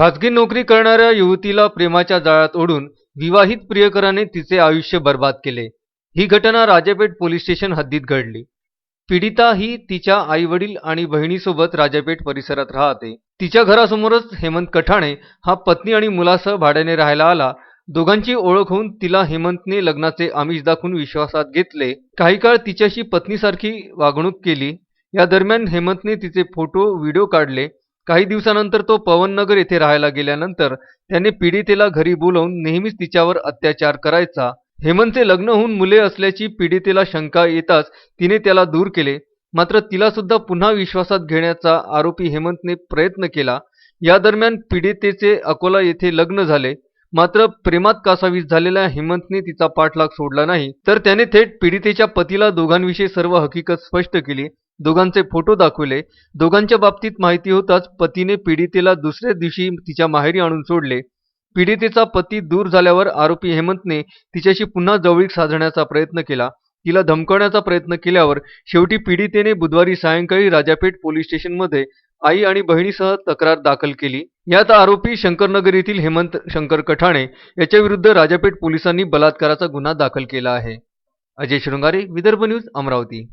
खाजगी नोकरी करणाऱ्या युवतीला प्रेमाच्या जाळ्यात ओढून विवाहित प्रियकराने तिचे आयुष्य बर्बाद केले. ही घटना राजापेठ पोलीस स्टेशन हद्दीत घडली. पीडिता ही तिच्या आई वडील आणि बहिणीसोबत राजापेठ परिसरात राहते. तिच्या घरासमोरच हेमंत कठाणे हा पत्नी आणि मुलासह भाड्याने राहायला आला. दोघांची ओळख होऊन तिला हेमंतने लग्नाचे आमिष दाखवून विश्वासात घेतले. काही काळ तिच्याशी पत्नीसारखी वागणूक केली. या दरम्यान हेमंतने तिचे फोटो व्हिडिओ काढले. काही दिवसानंतर तो पवननगर येथे राहायला गेल्यानंतर त्याने पीडितेला घरी बोलवून नेहमीच तिच्यावर अत्याचार करायचा. हेमंतचे लग्न होऊन मुले असल्याची पीडितेला शंका येताच तिने त्याला दूर केले. मात्र तिला सुद्धा पुन्हा विश्वासात घेण्याचा आरोपी हेमंतने प्रयत्न केला. या दरम्यान पीडितेचे अकोला येथे लग्न झाले. मात्र प्रेमात कासावीस झालेल्या हेमंतने तिचा पाठलाग सोडला नाही. तर त्याने थेट पीडितेच्या पतीला दोघांविषयी सर्व हकीकत स्पष्ट केली. दोघांचे फोटो दाखवले. दोघांच्या बाबतीत माहिती होताच पतीने पीडितेला दुसऱ्या दिवशी तिच्या माहेरी आणून सोडले. पीडितेचा पती दूर झाल्यावर आरोपी हेमंतने तिच्याशी पुन्हा जवळीक साधण्याचा प्रयत्न केला. तिला धमकवण्याचा प्रयत्न केल्यावर शेवटी पीडितेने बुधवारी सायंकाळी राजापेठ पोलीस स्टेशनमध्ये आई आणि बहिणीसह तक्रार दाखल केली. यात आरोपी शंकरनगर येथील हेमंत शंकर कठाणे याच्या विरुद्ध राजापेठ पोलिसांनी बलात्काराचा गुन्हा दाखल केला आहे. अजय शृंगारे विदर्भ न्यूज अमरावती.